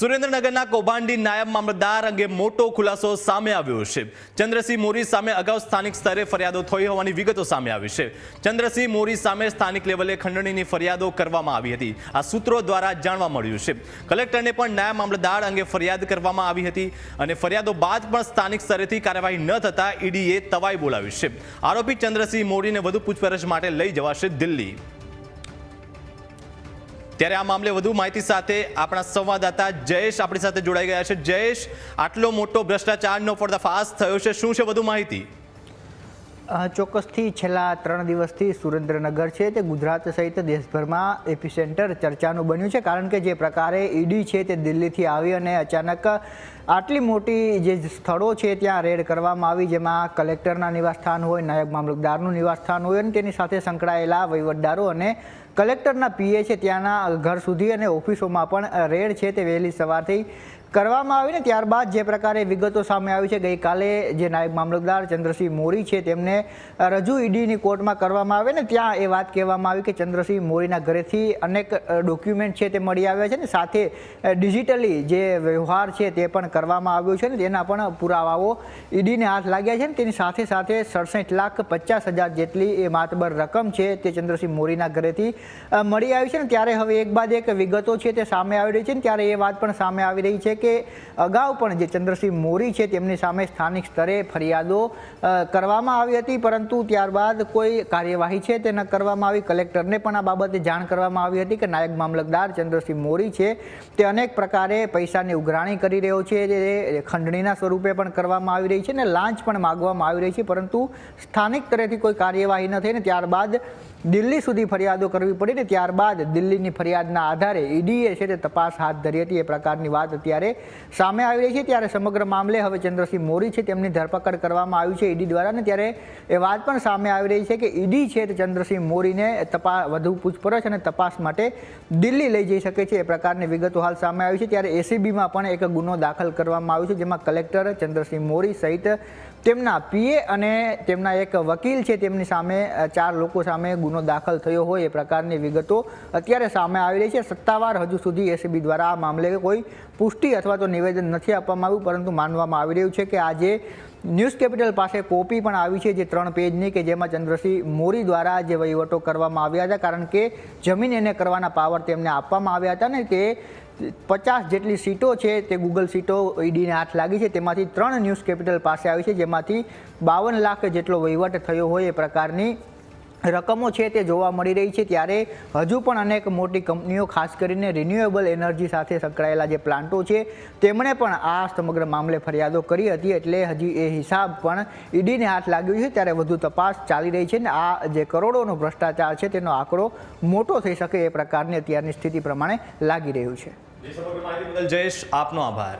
સુરેન્દ્રનગરના કૌભાંડી નાયબ મામલતદાર અંગે મોટો ખુલાસો સામે આવ્યો છે. ચંદ્રસિંહ મોરી સામે અગાઉ સ્થાનિક સ્તરે ફરિયાદો થઈ હોવાની વિગતો સામે આવી છે. ચંદ્રસિંહ મોરી સામે સ્થાનિક લેવલે ખંડણીની ફરિયાદો કરવામાં આવી હતી. આ સૂત્રો દ્વારા જાણવા મળ્યું છે. કલેક્ટરને પણ નાયબ મામલતદાર અંગે ફરિયાદ કરવામાં આવી હતી અને ફરિયાદો બાદ પણ સ્થાનિક સ્તરેથી કાર્યવાહી ન થતાં ઈડીએ તવાઈ બોલાવી છે. આરોપી ચંદ્રસિંહ મોરીને વધુ પૂછપરછ માટે લઈ જવાશે દિલ્હી. ત્યારે આ મામલે વધુ માહિતી સાથે આપણા સંવાદદાતા જયેશ આપણી સાથે જોડાઈ ગયા છે. જયેશ, આટલો મોટો ભ્રષ્ટાચારનો પર્દાફાશ થયો છે. શું છે વધુ માહિતી? ચોક્કસથી છેલ્લા ત્રણ દિવસથી સુરેન્દ્રનગર છે તે ગુજરાત સહિત દેશભરમાં એપિસેન્ટર ચર્ચાનું બન્યું છે. કારણ કે જે પ્રકારે ઈડી છે તે દિલ્હીથી આવી અને અચાનક આટલી મોટી જે સ્થળો છે ત્યાં રેડ કરવામાં આવી, જેમાં કલેક્ટરના નિવાસસ્થાન હોય, નાયબ મામલતદારનું નિવાસસ્થાન હોય અને તેની સાથે સંકળાયેલા વહીવટદારો અને કલેક્ટરના પીએ છે ત્યાંના ઘર સુધી અને ઓફિસોમાં પણ રેડ છે તે વહેલી સવારથી કરવામાં આવીને ત્યારબાદ જે પ્રકારે વિગતો સામે આવી છે, ગઈકાલે જે નાયબ મામલતદાર ચંદ્રસિંહ મોરી છે તેમને રજૂ ઈડીની કોર્ટમાં કરવામાં આવે ને ત્યાં એ વાત કહેવામાં આવી કે ચંદ્રસિંહ મોરીના ઘરેથી અનેક ડોક્યુમેન્ટ છે તે મળી આવ્યા છે ને સાથે ડિજિટલી જે વ્યવહાર છે તે પણ કરવામાં આવ્યો છે ને તેના પણ પુરાવાઓ ઈડીને હાથ લાગ્યા છે ને તેની સાથે સાથે સડસઠ લાખ પચાસ હજાર જેટલી એ માતબર રકમ છે તે ચંદ્રસિંહ મોરીના ઘરેથી મળી આવી છે ને ત્યારે હવે એક બાદ એક વિગતો છે તે સામે આવી રહી છે ને ત્યારે એ વાત પણ સામે આવી રહી છે કે અગાઉ પણ જે ચંદ્રસિંહ મોરી છે તેમની સામે સ્થાનિક સ્તરે ફરિયાદો કરવામાં આવી હતી, પરંતુ ત્યારબાદ કોઈ કાર્યવાહી છે તે ન કરવામાં આવી. કલેક્ટરને પણ આ બાબતે જાણ કરવામાં આવી હતી કે નાયક મામલતદાર ચંદ્રસિંહ મોરી છે તે અનેક પ્રકારે પૈસાની ઉઘરાણી કરી રહ્યો છે તે ખંડણીના સ્વરૂપે પણ કરવામાં આવી રહી છે અને લાંચ પણ માગવામાં આવી રહી છે, પરંતુ સ્થાનિક સ્તરેથી કોઈ કાર્યવાહી ન થઈને ત્યારબાદ દિલ્હી સુધી ફરિયાદો કરવી પડી ને ત્યારબાદ દિલ્હીની ફરિયાદના આધારે ઈડીએ છે તે તપાસ હાથ ધરી હતી, એ પ્રકારની વાત અત્યારે સામે આવી રહી છે. ત્યારે સમગ્ર મામલે હવે ચંદ્રસિંહ મોરી છે તેમની ધરપકડ કરવામાં આવી છે ઈડી દ્વારા ને ત્યારે એ વાત પણ સામે આવી રહી છે કે ઈડી છે તે ચંદ્રસિંહ મોરીને તપાસ વધુ પૂછપરછ અને તપાસ માટે દિલ્હી લઈ જઈ શકે છે, એ પ્રકારની વિગતો હાલ સામે આવી છે. ત્યારે એસીબીમાં પણ એક ગુનો દાખલ કરવામાં આવ્યું છે, જેમાં કલેક્ટર ચંદ્રસિંહ મોરી સહિત તેમના પીએ અને તેમના એક વકીલ છે, તેમની સામે ચાર લોકો સામે ગુનો દાખલ થયો હોય એ પ્રકારની વિગતો અત્યારે સામે આવી રહી છે. સત્તાવાર હજુ સુધી એસીબી દ્વારા આ મામલે કોઈ પુષ્ટિ અથવા તો નિવેદન નથી આપવામાં આવ્યું, પરંતુ માનવામાં આવી રહ્યું છે કે આજે ન્યૂઝ કેપિટલ પાસે કોપી પણ આવી છે, જે ત્રણ પેજની કે જેમાં ચંદ્રસિંહ મોરી દ્વારા જે વહીવટો કરવામાં આવ્યા હતા, કારણ કે જમીન એને કરવાના પાવર તેમને આપવામાં આવ્યા હતા ને તે પચાસ જેટલી સીટો છે તે ગૂગલ સીટો ઈડીને હાથ લાગી છે. તેમાંથી ત્રણ ન્યૂઝ કેપિટલ પાસે આવી છે, જેમાંથી બાવન લાખ જેટલો વહીવટ થયો હોય એ પ્રકારની રકમો છે તે જોવા મળી રહી છે. ત્યારે હજુ પણ અનેક મોટી કંપનીઓ, ખાસ કરીને રિન્યુએબલ એનર્જી સાથે સંકળાયેલા જે પ્લાન્ટો છે, તેમણે પણ આ સમગ્ર મામલે ફરિયાદો કરી હતી. એટલે હજી એ હિસાબ પણ ઈડીને હાથ લાગ્યો છે. ત્યારે વધુ તપાસ ચાલી રહી છે ને આ જે કરોડોનો ભ્રષ્ટાચાર છે, તેનો આંકડો મોટો થઈ શકે એ પ્રકારની અત્યારની સ્થિતિ પ્રમાણે લાગી રહ્યું છે. જયેશ આપનો આભાર.